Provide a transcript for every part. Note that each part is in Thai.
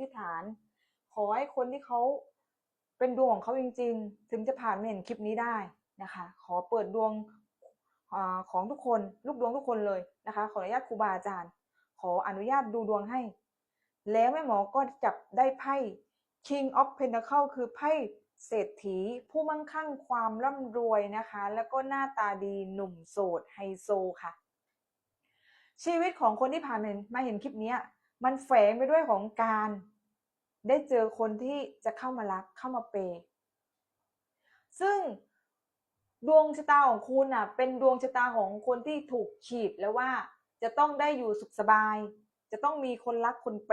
ธิษฐาน ขอให้คนที่เขาเป็นดวงของเขาจริง ๆ ถึงจะผ่านมาเห็นคลิปนี้ได้นะคะ ขอเปิดดวงอของทุกคน ลูกดวงทุกคนเลยนะคะ ขออนุญาตครูบาอาจารย์ ขออนุญาตดูดวงให้ แล้วแม่หมอก็จับได้ไพ่ King of Pentacle คือไพ่เศรษฐีผู้มั่งคั่งความร่ำรวยนะคะ แล้วก็หน้าตาดีหนุ่มโสดไฮโซค่ะ ชีวิตของคนที่ผ่านมาเห็นคลิปนี้ มันแฝงไปด้วยของการ ได้เจอคนที่จะเข้ามารักเข้ามาเปย์ซึ่งดวงชะตาของคุณอะ เป็นดวงชะตาของคนที่ถูกขีดแล้วว่าจะต้องได้อยู่สุขสบาย จะต้องมีคนรักคนเป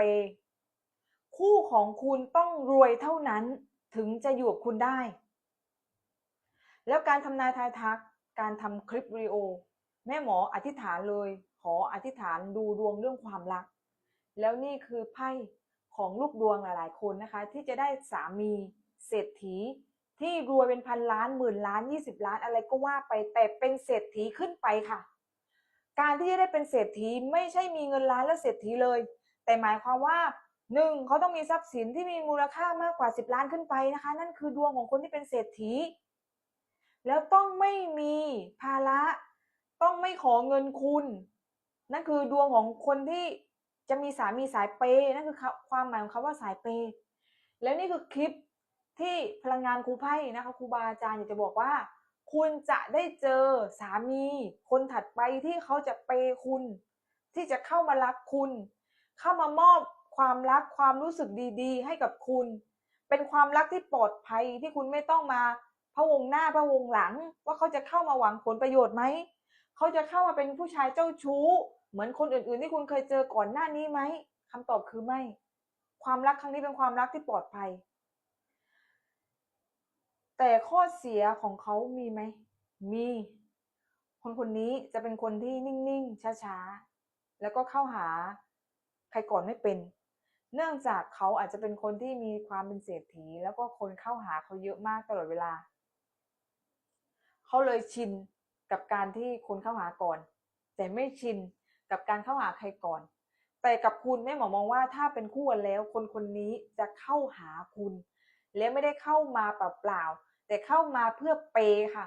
คู่ของคุณต้องรวยเท่านั้นถึงจะอยู่กับคุณได้ แล้วการทำนายทายทัก การทำคลิปวิดีโอ แม่หมออธิษฐานเลย ขออธิษฐานดูดวงเรื่องความรัก แล้วนี่คือไพ่ของลูกดวงหลายๆคนนะคะ ที่จะได้สามีเศรษฐี ที่รวยเป็นพันล้านหมื่นล้านยี่สิบล้านอะไรก็ว่าไปแต่เป็นเศรษฐีขึ้นไปค่ะ การที่จะได้เป็นเศรษฐีไม่ใช่มีเงินล้านและเศรษฐีเลย แต่หมายความว่าหนึ่งเขาต้องมีทรัพย์สินที่มีมูลค่ามากกว่าสิบล้านขึ้นไปนะคะ นั่นคือดวงของคนที่เป็นเศรษฐี แล้วต้องไม่มีภาระ ต้องไม่ขอเงินคุณ นั่นคือดวงของคนที่ จะมีสามีสายเปย์นั่นคือความหมายของคำว่าสายเปย์แล้วนี่คือคลิปที่พลังงานครูไพ่นะคะครูบาอาจารย์อยากจะบอกว่า คุณจะได้เจอสามี คนถัดไปที่เขาจะเปย์คุณ ที่จะเข้ามารักคุณ เข้ามามอบความรักความรู้สึกดีๆ ให้กับคุณ เป็นความรักที่ปลอดภัยที่คุณไม่ต้องมาพะวงหน้าพะวงหลัง ว่าเขาจะเข้ามาหวังผลประโยชน์ไหมเขาจะเข้ามาเป็นผู้ชายเจ้าชู้ เหมือนคนอื่นๆ ที่คุณเคยเจอก่อนหน้านี้ไหมคำตอบคือไม่ ความรักครั้งนี้เป็นความรักที่ปลอดภัย แต่ข้อเสียของเขามีไหม มี คนคนนี้จะเป็นคนที่นิ่งๆ ช้าๆ แล้วก็เข้าหาใครก่อนไม่เป็น เนื่องจากเขาอาจจะเป็นคนที่มีความเป็นเศรษฐี แล้วก็คนเข้าหาเขาเยอะมากตลอดเวลา เขาเลยชินกับการที่คนเข้าหาก่อน แต่ไม่ชิน กับการเข้าหาใครก่อน แต่กับคุณแม่หมอมองว่าถ้าเป็นคู่กันแล้ว คนคนนี้จะเข้าหาคุณ และไม่ได้เข้ามาเปล่าๆแต่เข้ามาเพื่อเปย์ค่ะ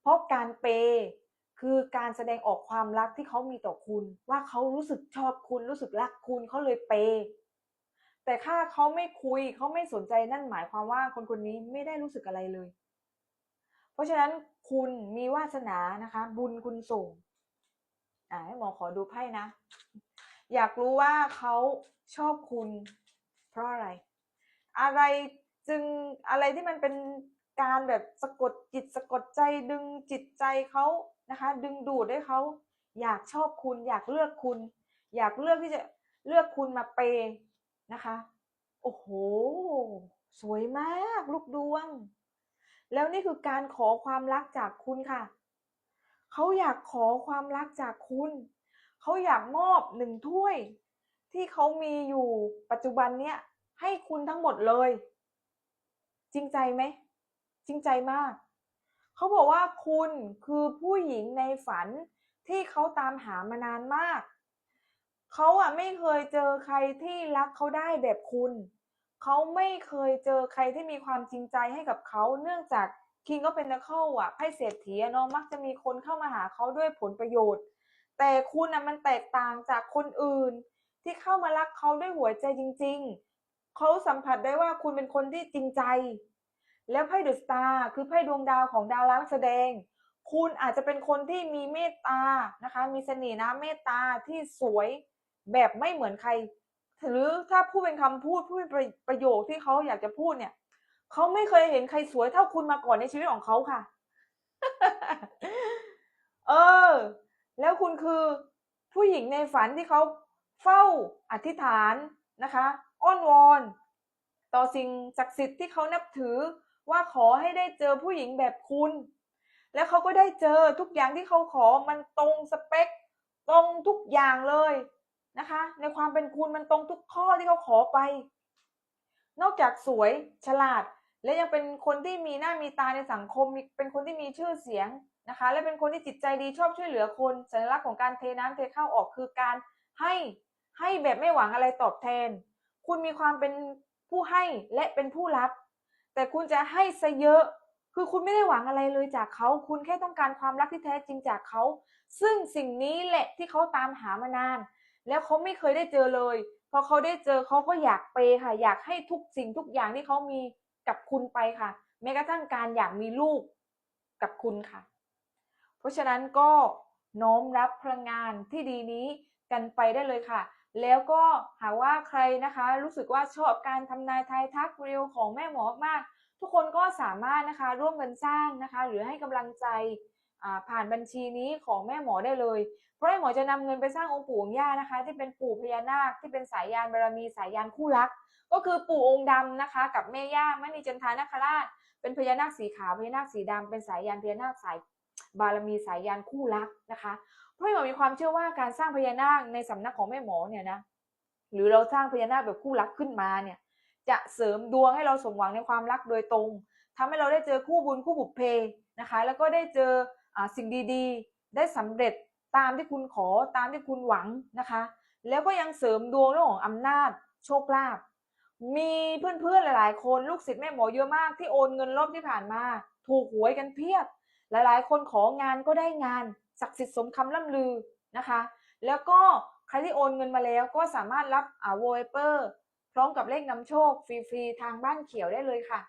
เพราะการเปย์คือการแสดงออกความรักที่เขามีต่อคุณ ว่าเขารู้สึกชอบคุณรู้สึกรักคุณเขาเลยเปย์แต่ถ้าเขาไม่คุยเขาไม่สนใจนั่นหมายความว่าคนคนนี้ไม่ได้รู้สึกอะไรเลย เพราะฉะนั้นคุณมีวาสนานะคะ บุญคุณส่ง อ่าให้หมอขอดูไพ่นะ อยากรู้ว่าเขาชอบคุณ เพราะอะไร อะไรจึงอะไรที่มันเป็นการแบบสะกดจิตสะกดใจดึงจิตใจเขานะคะ ดึงดูดให้เขาอยากชอบคุณ อยากเลือกคุณ อยากเลือกที่จะเลือกคุณมาเปย์นะคะ โอ้โห สวยมาก ลูกดวง แล้วนี่คือการขอความรักจากคุณค่ะ เขาอยากขอความรักจากคุณ เขาอยากมอบหนึ่งถ้วย ที่เขามีอยู่ปัจจุบันเนี้ยให้คุณทั้งหมดเลย จริงใจไหม จริงใจมาก เขาบอกว่าคุณคือผู้หญิงในฝันที่เขาตามหามานานมาก เขาอะไม่เคยเจอใครที่รักเขาได้แบบคุณ เขาไม่เคยเจอใครที่มีความจริงใจให้กับเขาเนื่องจาก King of Pentacle อะไพ่เศรษฐีเนาะมักจะมีคนเข้ามาหาเขาด้วยผลประโยชน์ แต่คุณอะมันแตกต่างจากคนอื่น ที่เข้ามารักเขาด้วยหัวใจจริง ๆเขาสัมผัสได้ว่าคุณเป็นคนที่จริงใจ แล้วไพ่เดอะสตาร์คือไพ่ดวงดาวของดารานักแสดง คุณอาจจะเป็นคนที่มีเมตตานะคะ มีเสน่ห์นะเมตตาที่สวยแบบไม่เหมือนใครหรือถ้าพูดเป็นคำพูดพูดเป็นประประโยคที่เขาอยากจะพูดเนี่ย เขาไม่เคยเห็นใครสวยเท่าคุณมาก่อนในชีวิตของเขาค่ะ เออ แล้วคุณคือผู้หญิงในฝันที่เขาเฝ้าอธิษฐานนะคะอ้อนวอน ต่อสิ่งศักดิ์สิทธิ์ที่เขานับถือว่าขอให้ได้เจอผู้หญิงแบบคุณ แล้วเขาก็ได้เจอทุกอย่างที่เขาขอมันตรงสเปค ตรงทุกอย่างเลยนะคะ ในความเป็นคุณมันตรงทุกข้อที่เขาขอไป นอกจากสวยฉลาด และยังเป็นคนที่มีหน้ามีตาในสังคม เป็นคนที่มีชื่อเสียงนะคะ และเป็นคนที่จิตใจดีชอบช่วยเหลือคน สัญลักษณ์ของการเทน้ำเทข้าวออกคือการให้ให้แบบไม่หวังอะไรตอบแทน คุณมีความเป็นผู้ให้และเป็นผู้รับ แต่คุณจะให้ซะเยอะ คือคุณไม่ได้หวังอะไรเลยจากเขา คุณแค่ต้องการความรักที่แท้จริงจากเขา ซึ่งสิ่งนี้แหละที่เขาตามหามานาน แล้วเขาไม่เคยได้เจอเลย พอเขาได้เจอเขาก็อยากเปย์ค่ะ อยากให้ทุกสิ่งทุกอย่างที่เขามี กับคุณไปค่ะ แม้กระทั่งการอยากมีลูกกับคุณค่ะ เพราะฉะนั้นก็น้อมรับพลังงานที่ดีนี้กันไปได้เลยค่ะ แล้วก็หากว่าใครนะคะ รู้สึกว่าชอบการทำนายทายทักเรียวของแม่หมอมาก ทุกคนก็สามารถนะคะร่วมกันสร้างนะคะ หรือให้กำลังใจ ผ่านบัญชีนี้ของแม่หมอได้เลย เพราะแม่หมอจะนำเงินไปสร้างองค์ปู่องค์ย่านะคะ ที่เป็นปู่พญานาคที่เป็นสายยานบารมีสายยานคู่รัก ก็คือปู่องค์ดำนะคะ กับแม่ย่ามณีจันทานาคราช เป็นพญานาคสีขาวพญานาคสีดำเป็นสายยานพญานาคสายบารมีสายยานคู่รักนะคะเพราะแม่หมอมีความเชื่อว่าการสร้างพญานาคในสำนักของแม่หมอเนี่ยนะหรือเราสร้างพญานาคแบบคู่รักขึ้นมาเนี่ยจะเสริมดวงให้เราสมหวังในความรักโดยตรงทำให้เราได้เจอคู่บุญคู่บุพเพนะคะ แล้วก็ได้เจอ สิ่งดีๆ ได้สำเร็จตามที่คุณขอตามที่คุณหวังนะคะ แล้วก็ยังเสริมดวงเรื่องของอำนาจโชคลาภมีเพื่อนๆหลาย ๆ คนลูกศิษย์แม่หมอเยอะมากที่โอนเงินรอบที่ผ่านมา ถูกหวยกันเพียบหลายๆ คนของานก็ได้งานศักดิ์สิทธิ์สมคำล่ำลือนะคะ แล้วก็ใครที่โอนเงินมาแล้วก็สามารถรับอ่าโวเปอร์ พร้อมกับเลขนำโชคฟรี ๆ ทางบ้านเขียวได้เลยค่ะ